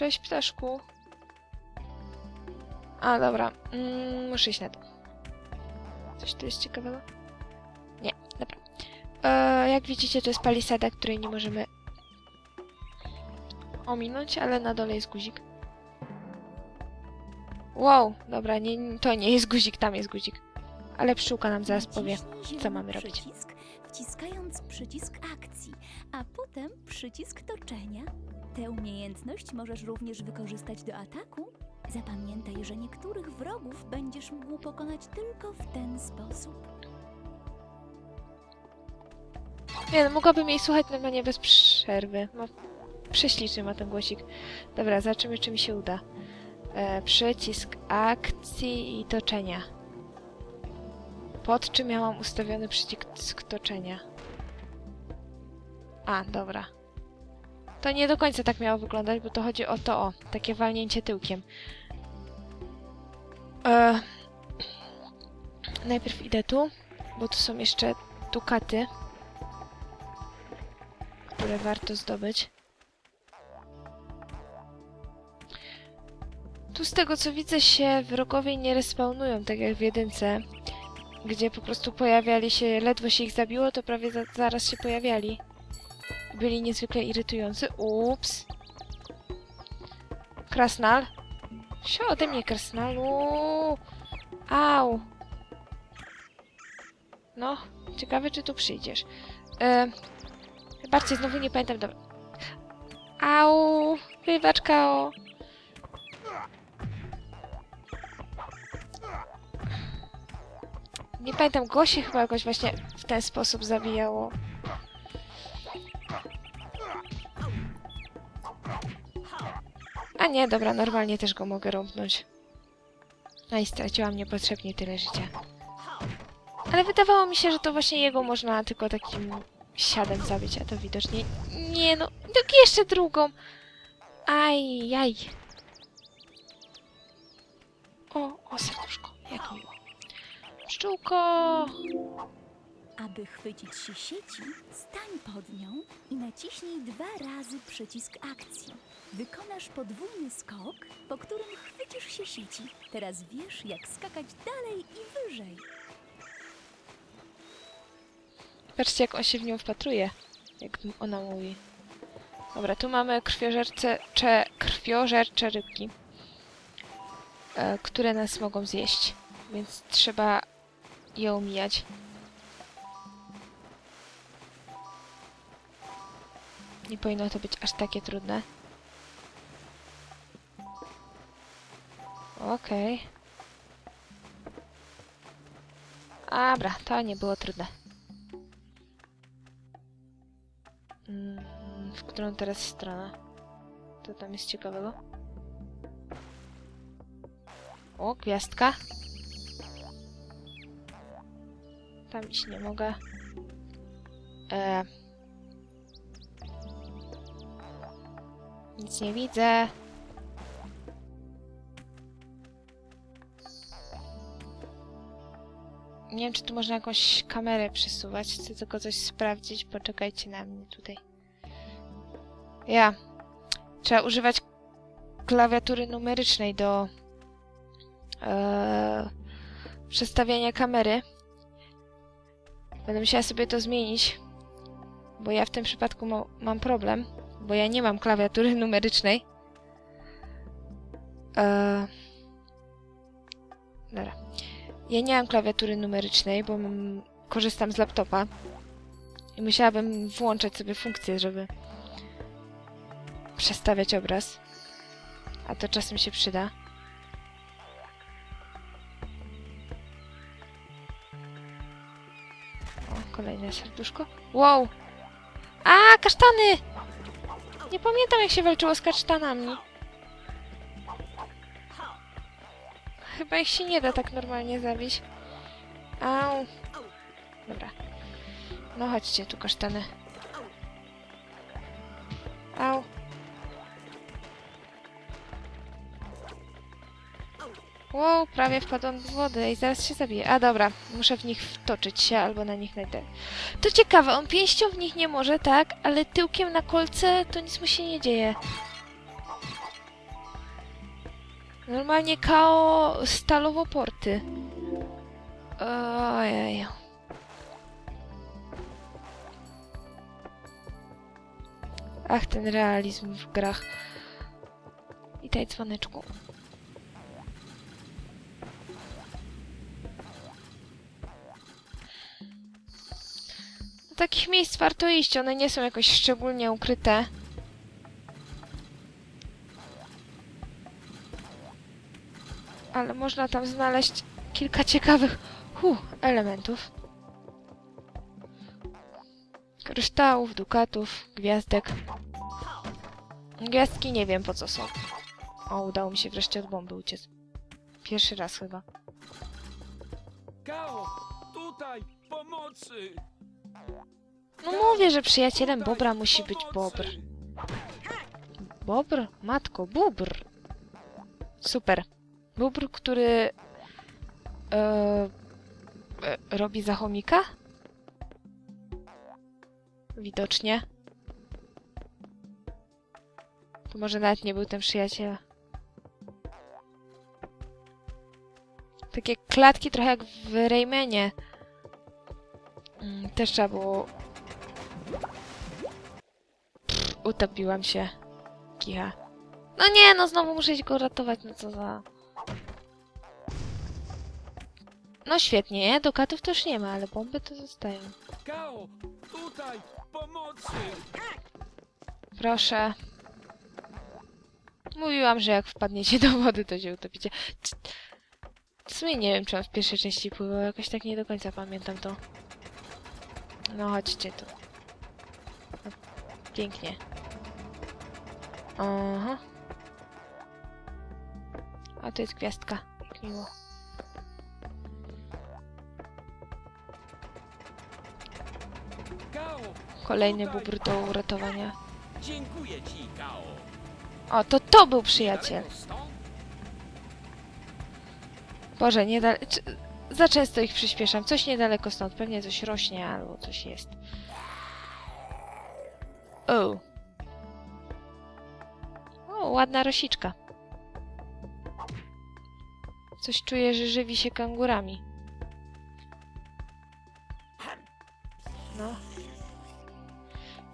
Cześć, ptaszku. A, dobra. Mm, muszę iść na dół. Coś tu jest ciekawego? Nie, dobra. E, jak widzicie, to jest palisada, której nie możemy ominąć, ale na dole jest guzik. Wow, dobra, nie, to nie jest guzik, tam jest guzik. Ale pszczółka nam zaraz powie. Co mamy robić. Przycisk, wciskając przycisk akcji, a potem przycisk toczenia. Tę umiejętność możesz również wykorzystać do ataku. Zapamiętaj, że niektórych wrogów będziesz mógł pokonać tylko w ten sposób. Nie no, mogłabym jej słuchać normalnie bez przerwy. Ma... Prześliczny ma ten głosik. Dobra, zobaczymy, czy mi się uda. E, przycisk akcji i toczenia. Pod czym miałam ustawiony przycisk toczenia? A, dobra. To nie do końca tak miało wyglądać, bo to chodzi o to, o, takie walnięcie tyłkiem. E, najpierw idę tu, bo tu są jeszcze dukaty które warto zdobyć. Tu z tego co widzę się wrogowie nie respawnują, tak jak w jedynce, gdzie po prostu pojawiali się, ledwo się ich zabiło, to prawie za, zaraz się pojawiali. Byli niezwykle irytujący. Ups. Krasnal. Sio ode mnie, Krasnalu. Au. No, ciekawe czy tu przyjdziesz. E, Wybaczcie, znowu nie pamiętam, dobra. Au! Wybacz, Kao! Nie pamiętam, go się chyba jakoś właśnie w ten sposób zabijało. A nie, dobra, normalnie też go mogę rąbnąć. No i straciłam niepotrzebnie tyle życia. Ale wydawało mi się, że to właśnie jego można tylko takim siadem zabić, a to widocznie... Nie no, tak jeszcze drugą! Aj, jaj. O, o serduszko, jak miło. Pszczółko! Aby chwycić się sieci, stań pod nią i naciśnij dwa razy przycisk akcji. Wykonasz podwójny skok, po którym chwycisz się sieci. Teraz wiesz, jak skakać dalej i wyżej. Patrzcie, jak on się w nią wpatruje. Jak ona mówi. Dobra, tu mamy krwiożerce, cze, krwiożercze rybki, e, które nas mogą zjeść, więc trzeba je omijać. Nie powinno to być aż takie trudne. Okej. Dobra, to nie było trudne. Mm, W którą teraz stronę? Co tam jest ciekawego? O, gwiazdka. Tam iść nie mogę. E... Nic nie widzę. Nie wiem, czy tu można jakąś kamerę przesuwać. Chcę tylko coś sprawdzić. Poczekajcie na mnie tutaj. Ja. Trzeba używać klawiatury numerycznej do e, przestawiania kamery. Będę musiała sobie to zmienić, bo ja w tym przypadku ma, mam problem, bo ja nie mam klawiatury numerycznej. E, dobra. Ja nie mam klawiatury numerycznej, bo mam, korzystam z laptopa i musiałabym włączać sobie funkcję, żeby przestawiać obraz. A to czasem się przyda. O, kolejne serduszko. Wow! A, kasztany! Nie pamiętam, jak się walczyło z kasztanami. Chyba ich się nie da tak normalnie zabić. Au. Dobra. No chodźcie tu, kasztany. Au. Wow, prawie wpadłam w wodę i zaraz się zabiję. A dobra, muszę w nich wtoczyć się albo na nich najdę. To ciekawe, on pięścią w nich nie może, tak? Ale tyłkiem na kolce to nic mu się nie dzieje. Normalnie KO stalowoporty. Ojej. Ach, ten realizm w grach. Witaj, dzwoneczku. Do takich miejsc warto iść, one nie są jakoś szczególnie ukryte. Ale można tam znaleźć kilka ciekawych hu, elementów. Kryształów, dukatów, gwiazdek. Gwiazdki nie wiem po co są. O, udało mi się wreszcie od bomby uciec. Pierwszy raz chyba. Kao! Tutaj! Pomocy! No mówię, że przyjacielem Bobra musi być Bobr. Bobr? Matko, Bóbr. Super. Bóbr, który e, e, robi za chomika? Widocznie. To może nawet nie był ten przyjaciel. Takie klatki trochę jak w Raymanie. Mm, Też trzeba było Utopiłam się. Kicha. No nie, no znowu muszę go ratować, no co za... No świetnie, nie? Dukatów to już nie ma, ale bomby to zostają. Kao! Tutaj! Pomocy! Proszę. Mówiłam, że jak wpadniecie do wody, to się utopicie. W sumie nie wiem, czy on w pierwszej części pływał, jakoś tak nie do końca pamiętam to. No chodźcie tu. No, pięknie. Aha. To jest gwiazdka. Jak miło. Kolejny bubr do uratowania. Dziękuję ci, Kao! O, to to był przyjaciel. Boże, nie da... Za często ich przyspieszam. Coś niedaleko stąd. Pewnie coś rośnie albo coś jest. O. O, ładna rosiczka. Coś czuję, że żywi się kangurami. No.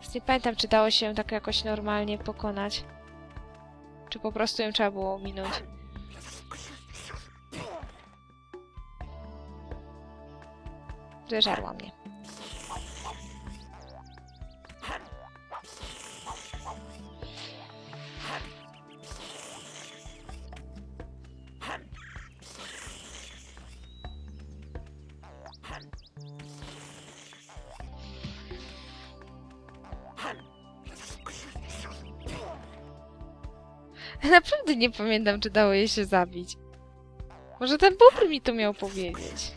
Więc Nie pamiętam, czy dało się tak jakoś normalnie pokonać. Czy po prostu ją trzeba było minąć. Zeżarła mnie. Naprawdę nie pamiętam, czy dało jej się zabić. Może ten bubr mi to miał powiedzieć.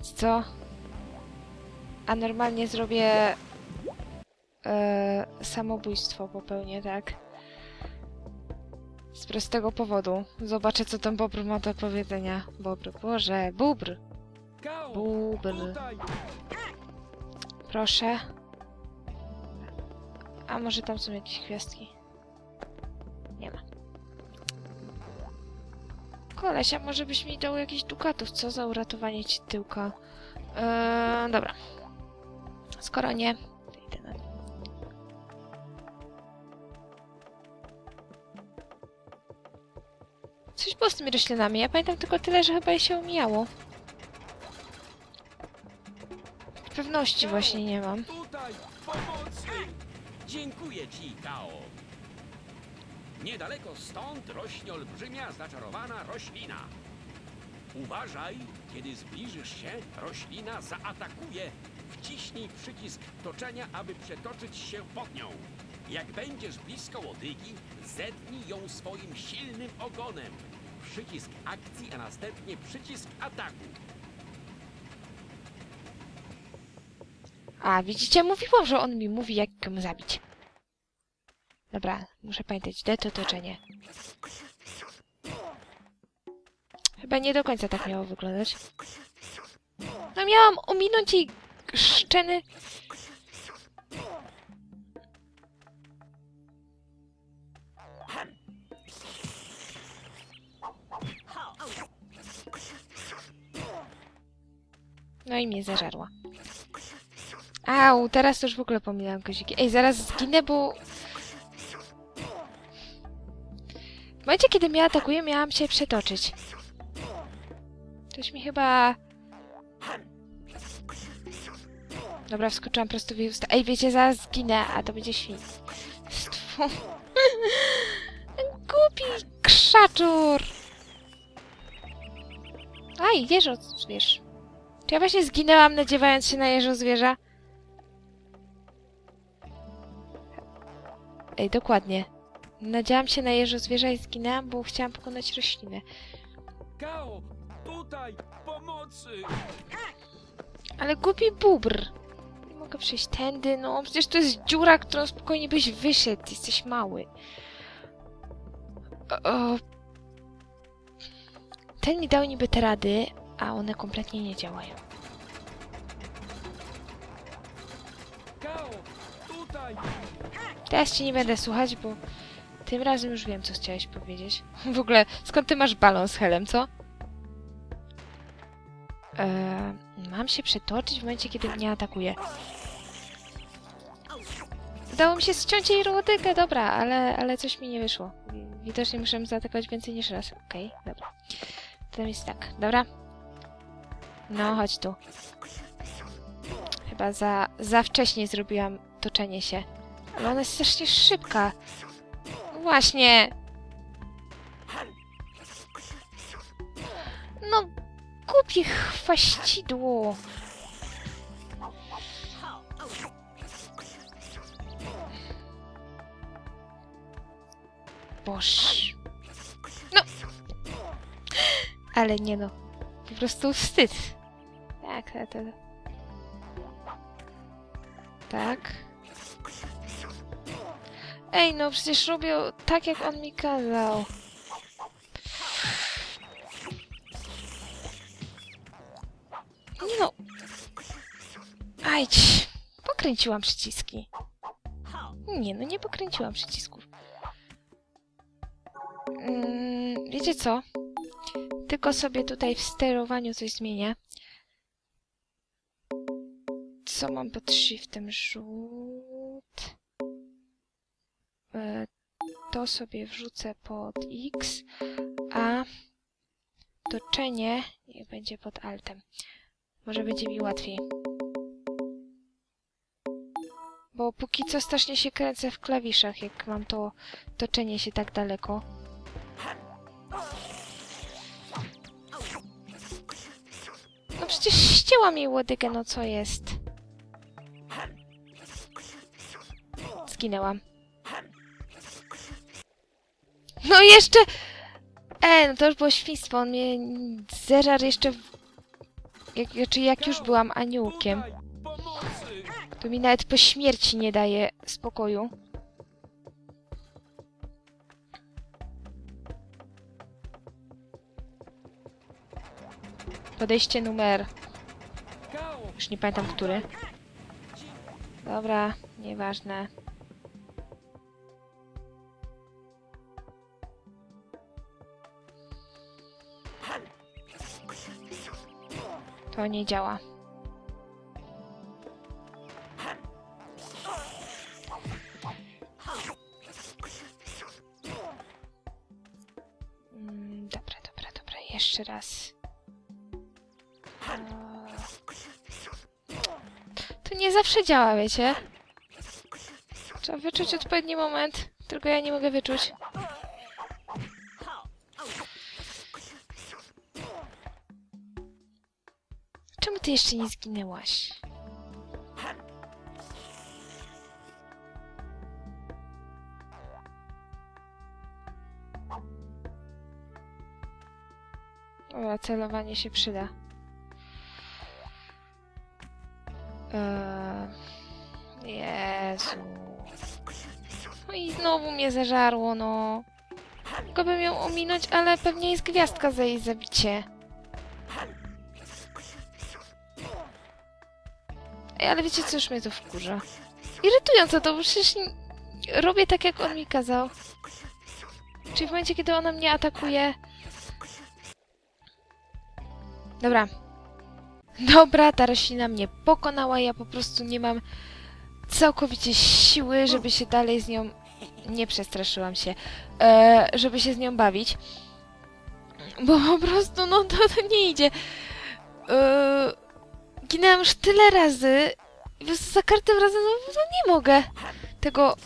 Co? A normalnie zrobię e, samobójstwo popełnię, tak? Z prostego powodu. Zobaczę, co ten bobr ma do powiedzenia. Bobr, Boże, bubr, bubr. Proszę. A może tam są jakieś gwiazdki? Nie ma. Kolesia, może byś mi dał jakiś dukatów, co za uratowanie ci tyłka. Eee, dobra. Skoro nie. Coś było z tymi roślinami. Ja pamiętam tylko tyle, że chyba je się omijało. Pewności właśnie nie mam. Dziękuję ci, Kao! Niedaleko stąd rośnie olbrzymia, zaczarowana roślina. Uważaj, kiedy zbliżysz się, roślina zaatakuje. Wciśnij przycisk toczenia, aby przetoczyć się pod nią. Jak będziesz blisko łodygi, zetnij ją swoim silnym ogonem. Przycisk akcji, a następnie przycisk ataku. A, widzicie, mówiłam, że on mi mówi, jak mogę mu zabić. Dobra, muszę pamiętać, gdzie to otoczenie. Chyba nie do końca tak miało wyglądać. No miałam ominąć jej szczeny. No i mnie zażarła. Au, teraz już w ogóle pominęłam guziki. Ej, zaraz zginę, bo... W momencie, kiedy mnie atakuje, miałam się przetoczyć. Coś mi chyba... Dobra, wskoczyłam prosto w jej usta. Ej, wiecie, zaraz zginę, a to będzie świństwo. Głupi krzaczur! Aj, jeżo zwierz. Czy ja właśnie zginęłam nadziewając się na jeżo zwierza? Ej, dokładnie. Nadziałam się na jeżo zwierza i zginęłam, bo chciałam pokonać roślinę. Kao, tutaj, pomocy! Ale głupi bubr. Nie mogę przejść tędy, no przecież to jest dziura, którą spokojnie byś wyszedł. Jesteś mały. O. Ten mi dał niby te rady, a one kompletnie nie działają. Kao, tutaj! Teraz ci nie będę słuchać, bo tym razem już wiem, co chciałeś powiedzieć. W ogóle, skąd ty masz balon z helem, co? Eee, mam się przetoczyć w momencie, kiedy mnie atakuje. Udało mi się ściąć jej robotykę, dobra, ale, ale coś mi nie wyszło. Widocznie muszę zaatakować więcej niż raz. Okej, dobra. To jest tak, dobra? No, chodź tu. Chyba za, za wcześnie zrobiłam toczenie się. Ale ona jest strasznie szybka. Właśnie. No, głupie chwaścidło. Boż. No. Ale nie no. Po prostu wstyd. Tak, tak, tak. Tak. Ej, no przecież robię tak, jak on mi kazał. No. Ajdź. Pokręciłam przyciski. Nie, no nie pokręciłam przycisków. Mm, wiecie co? Tylko sobie tutaj w sterowaniu coś zmienię. Co mam pod shiftem? Rzut. To sobie wrzucę pod X, a toczenie niech będzie pod Altem. Może będzie mi łatwiej. Bo póki co strasznie się kręcę w klawiszach, jak mam to toczenie się tak daleko. No przecież ścięłam jej łodygę, no co jest? Zginęłam. No jeszcze... E, no to już było świństwo, on mnie zeżarł jeszcze... Jak, znaczy jak już byłam aniołkiem. To mi nawet po śmierci nie daje spokoju. Podejście numer... Już nie pamiętam, który. Dobra, nieważne. Nie działa. Mm, dobra, dobra, dobra. Jeszcze raz. To nie zawsze działa, wiecie? Trzeba wyczuć odpowiedni moment. Tylko ja nie mogę wyczuć. Ty jeszcze nie zginęłaś? Dobra, celowanie się przyda. Eee, Jezu. No i znowu mnie zeżarło, no. Mogłabym ją ominąć, ale pewnie jest gwiazdka za jej zabicie. Ale wiecie co, już mnie to wkurza. Irytujące to, bo przecież robię tak, jak on mi kazał. Czyli w momencie, kiedy ona mnie atakuje... Dobra. Dobra, ta roślina mnie pokonała, ja po prostu nie mam całkowicie siły, żeby się dalej z nią... Nie przestraszyłam się. E, żeby się z nią bawić. Bo po prostu, no to, to nie idzie. E, ginęłam już tyle razy i za każdym razem no, no nie mogę tego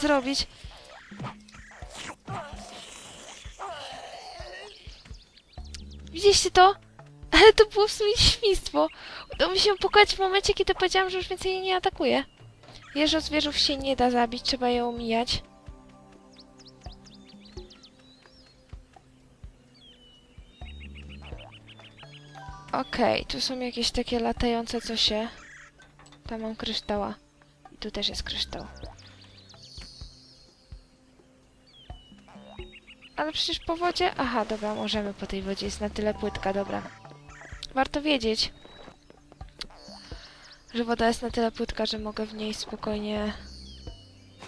zrobić. Widzieliście to? Ale to było w sumie świństwo. Udało mi się pokonać w momencie, kiedy powiedziałam, że już więcej jej nie atakuje. Jeżo zwierzów się nie da zabić, trzeba je omijać. Okej, tu są jakieś takie latające co się. Tam mam kryształa. I tu też jest kryształ. Ale przecież po wodzie... Aha, dobra, możemy po tej wodzie. Jest na tyle płytka, dobra. Warto wiedzieć, że woda jest na tyle płytka, że mogę w niej spokojnie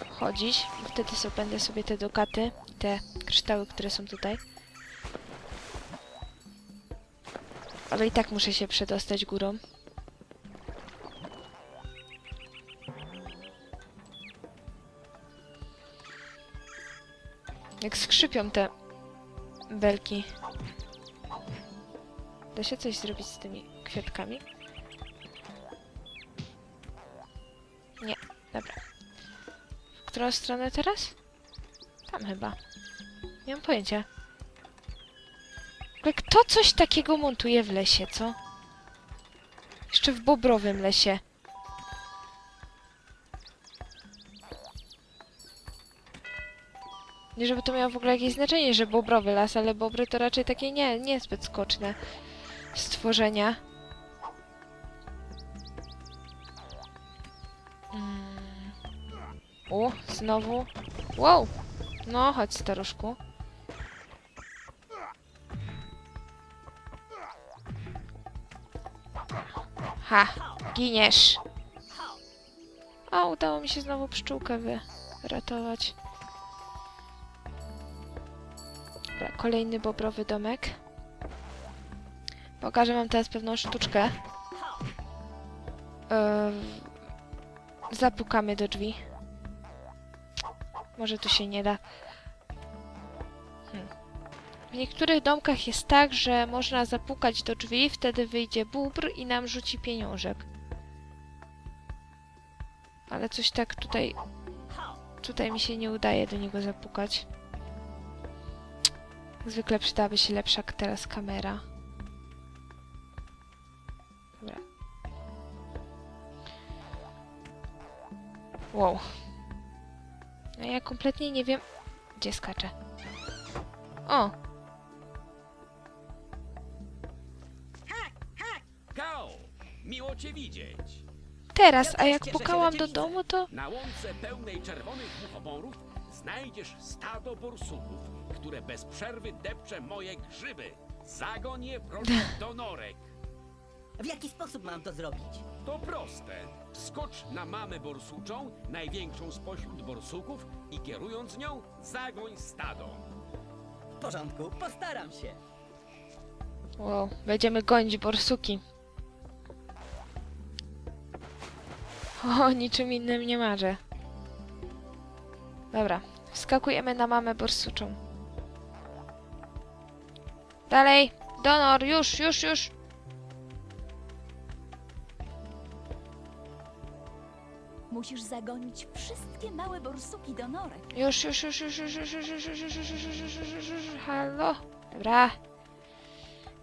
chodzić. I wtedy sobie będę sobie te dukaty, te kryształy, które są tutaj. Ale i tak muszę się przedostać górą. Jak skrzypią te belki. Da się coś zrobić z tymi kwiatkami? Nie, dobra. W którą stronę teraz? Tam chyba. Nie mam pojęcia. Kto coś takiego montuje w lesie, co? Jeszcze w bobrowym lesie. Nie żeby to miało w ogóle jakieś znaczenie, że bobrowy las, ale bobry to raczej takie nie, niezbyt skoczne stworzenia. Mm. U, znowu. Wow! No, chodź staruszku. Ha! Giniesz! A, udało mi się znowu pszczółkę wyratować. Dobra, kolejny bobrowy domek. Pokażę wam teraz pewną sztuczkę. Yy, zapukamy do drzwi. Może tu się nie da. W niektórych domkach jest tak, że można zapukać do drzwi, wtedy wyjdzie bóbr i nam rzuci pieniążek. Ale coś tak tutaj... Tutaj mi się nie udaje do niego zapukać. Zwykle przydałaby się lepsza teraz kamera. Dobra. Wow. No ja kompletnie nie wiem, gdzie skaczę. O! Miło cię widzieć. Teraz, a Ja jak pukałam do domu, to... Na łące pełnej czerwonych muchomorów znajdziesz stado borsuków, które bez przerwy depcze moje grzyby. Zagoń je proszę do norek. W jaki sposób mam to zrobić? To proste. Skocz na mamę borsuczą, największą spośród borsuków i kierując nią, zagoń stado. W porządku, postaram się. Wow, będziemy gonić borsuki. O, niczym innym nie marzę. Dobra, wskakujemy na mamę borsuczą. Dalej, donor, już, już, już. Musisz zagonić wszystkie małe borsuki do norek. Już, już, już, już, już, już, już, już, już, już, już, już, już, już, już, już, już, halo. Dobra.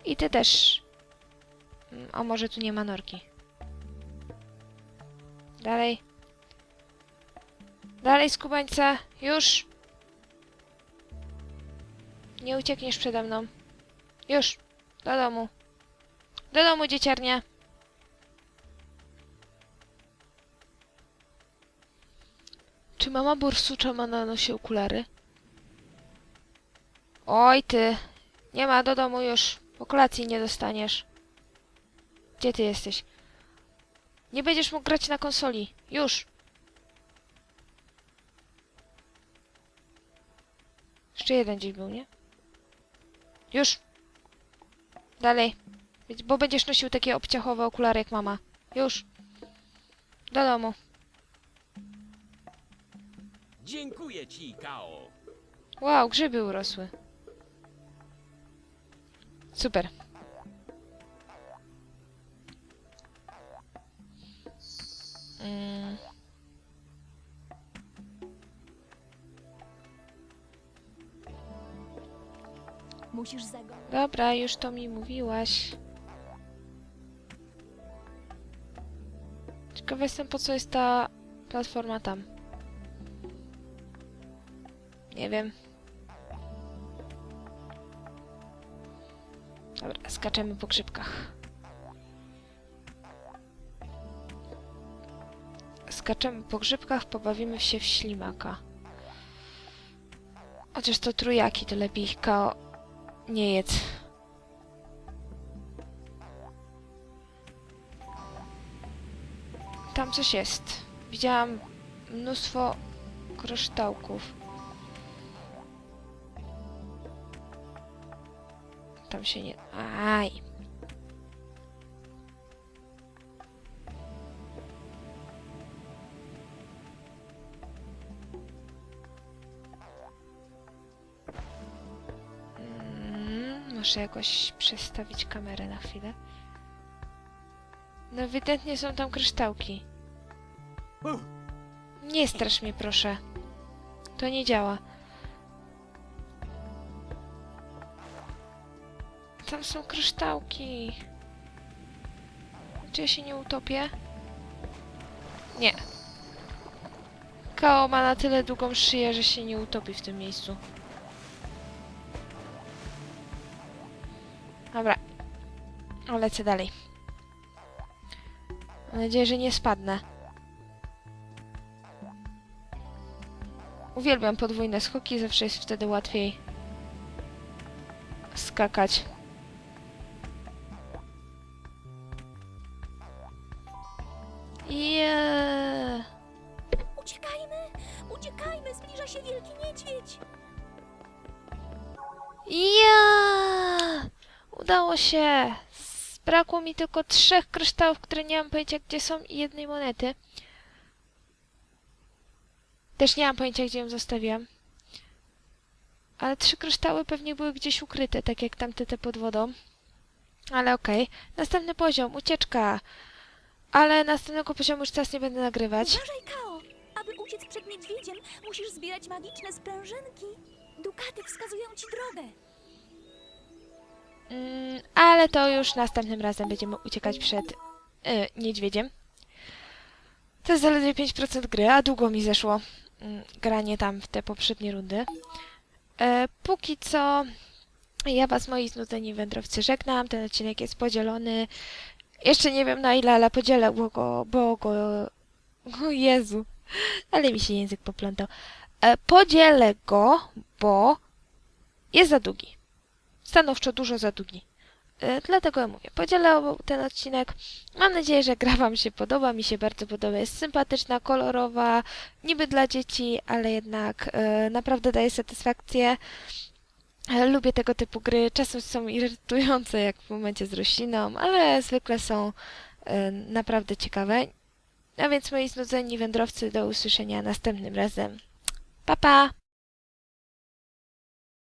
I ty też. Mm, A może tu nie ma norki? Dalej. Dalej, skubańca. Już. Nie uciekniesz przede mną. Już. Do domu. Do domu, dzieciarnia. Czy mama borsucza ma na nosie okulary? Oj ty. Nie ma do domu już. Po kolacji nie dostaniesz. Gdzie ty jesteś? Nie będziesz mógł grać na konsoli. Już. Jeszcze jeden dziś był, nie? Już. Dalej. Bo będziesz nosił takie obciachowe okulary jak mama. Już. Do domu. Dziękuję ci, Kao. Wow, grzyby urosły. Super. Mm, Musisz dobra, już to mi mówiłaś. Ciekawa jestem, po co jest ta platforma tam. Nie wiem. Dobra, skaczemy po grzybkach. Skaczemy po grzybkach, pobawimy się w ślimaka. Chociaż to trójaki, to lepiej ich kao nie jedz. Tam coś jest. Widziałam mnóstwo kryształków. Tam się nie... Aj! Muszę jakoś przestawić kamerę na chwilę. No ewidentnie są tam kryształki. Nie strasz mnie, proszę. To nie działa. Tam są kryształki. Czy ja się nie utopię? Nie. Kao ma na tyle długą szyję, że się nie utopi w tym miejscu. Lecę dalej. Mam nadzieję, że nie spadnę. Uwielbiam podwójne skoki, zawsze jest wtedy łatwiej skakać. Yeah. Uciekajmy! Uciekajmy! Zbliża się wielki niedźwiedź! Ja! Udało się! Brakło mi tylko trzech kryształów, które nie mam pojęcia gdzie są i jednej monety. Też nie mam pojęcia gdzie ją zostawiłam. Ale trzy kryształy pewnie były gdzieś ukryte, tak jak tamte te pod wodą. Ale okej. Następny poziom, ucieczka. Ale następnego poziomu już teraz nie będę nagrywać. Uważaj, Kao! Aby uciec przed niedźwiedziem, musisz zbierać magiczne sprężynki. Dukaty wskazują ci drogę. Mm, ale to już następnym razem będziemy uciekać przed y, niedźwiedziem. To jest zaledwie 5% gry, a długo mi zeszło mm, granie tam w te poprzednie rundy. E, póki co ja was, moi znudzeni wędrowcy, żegnam. Ten odcinek jest podzielony. Jeszcze nie wiem na ile, ale podzielę go, bo go... O Jezu, ale mi się język poplątał. E, podzielę go, bo jest za długi stanowczo dużo za długi. E, Dlatego ja mówię, podzielę ten odcinek. Mam nadzieję, że gra Wam się podoba. Mi się bardzo podoba. Jest sympatyczna, kolorowa, niby dla dzieci, ale jednak e, naprawdę daje satysfakcję. E, Lubię tego typu gry. Czasem są irytujące, jak w momencie z rośliną, ale zwykle są naprawdę ciekawe. A więc moi znudzeni wędrowcy, do usłyszenia następnym razem. Pa, pa!